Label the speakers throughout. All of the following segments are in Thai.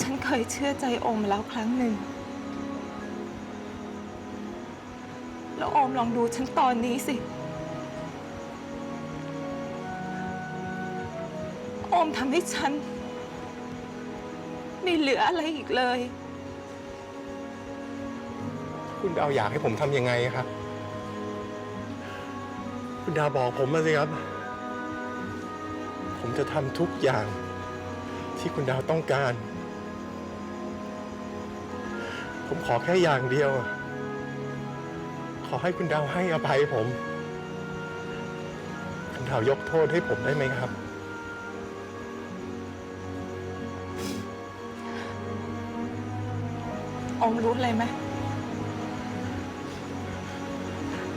Speaker 1: ฉันเคยเชื่อใจโอมแล้วครั้งหนึ่ง แล้วโอมลองดูฉันตอนนี้สิ โอมทำให้ฉัน ไม่เหลืออะไรอีกเลย
Speaker 2: คุณดาวอยากให้ผมทำยังไงครับ คุณดาวบอกผมมาสิครับ ผมจะทำทุกอย่างที่คุณดาวต้องการ ผมขอแค่อย่างเดียว ขอให้คุณดาวให้อภัยผม คุณดาวยกโทษให้ผมได้ไหมครับ
Speaker 1: อมรู้อะไรไหม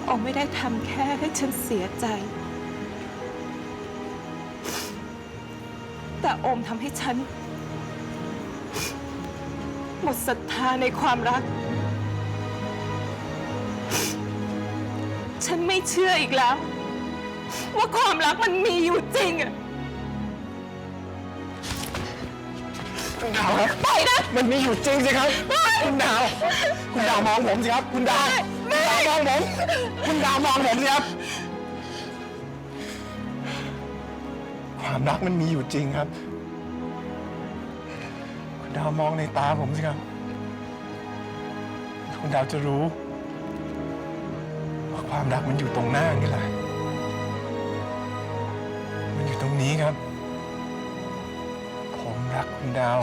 Speaker 1: อมไม่ได้ทำแค่ให้ฉันเสียใจ แต่โอมทำให้ฉัน หมดศรัทธาในความรัก ฉันไม่เชื่ออีกแล้ว ว่าความรักมันมีอยู่จริงอะ
Speaker 2: คุณดาวครับ
Speaker 1: ปล่อยนะ
Speaker 2: มันมีอยู่จริงสิครับ คุณดาว คุณดาวมองผมสิครับ คุณดาวคุณดาวมองผม คุณดาวมองผมสิครับ ความรักมันมีอยู่จริงครับ คุณดาวมองในตาผมสิครับ คุณดาวจะรู้ ว่าความรักมันอยู่ตรงหน้านี่แหละ มันอยู่ตรงนี้ครับ ผมรักคุณดาว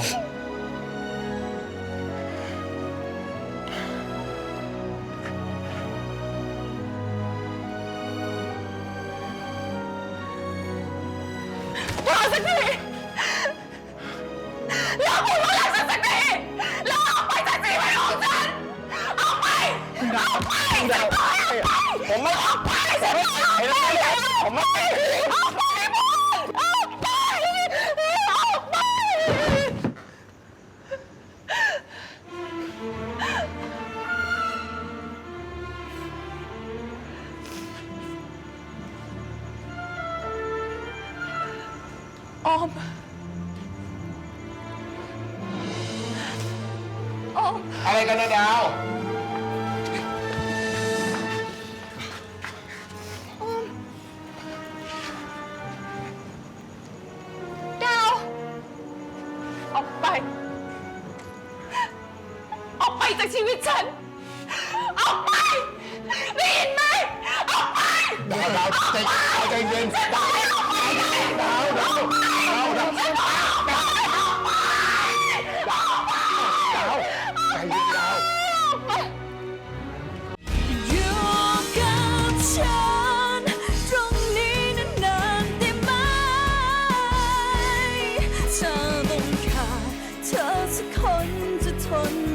Speaker 1: พอสักทีเลิกพูดว่ารักฉันสักทีแล้วออกไปจากชีวิตของฉันออกไปออกไป
Speaker 2: คุณดาวผมไม่
Speaker 1: ออกไปฉันบอกออกไป
Speaker 2: ผมไม่
Speaker 1: ออกไปพูดออกไปออกไป ออม ออม
Speaker 2: อะไรกันนะดาว
Speaker 1: ดาว ออกไป ออกไปจากชีวิตฉัน ออกไป ได้ยินไหม ออกไป
Speaker 2: ดาวดาวใจใจเย็น
Speaker 1: ฉันบอกให้ von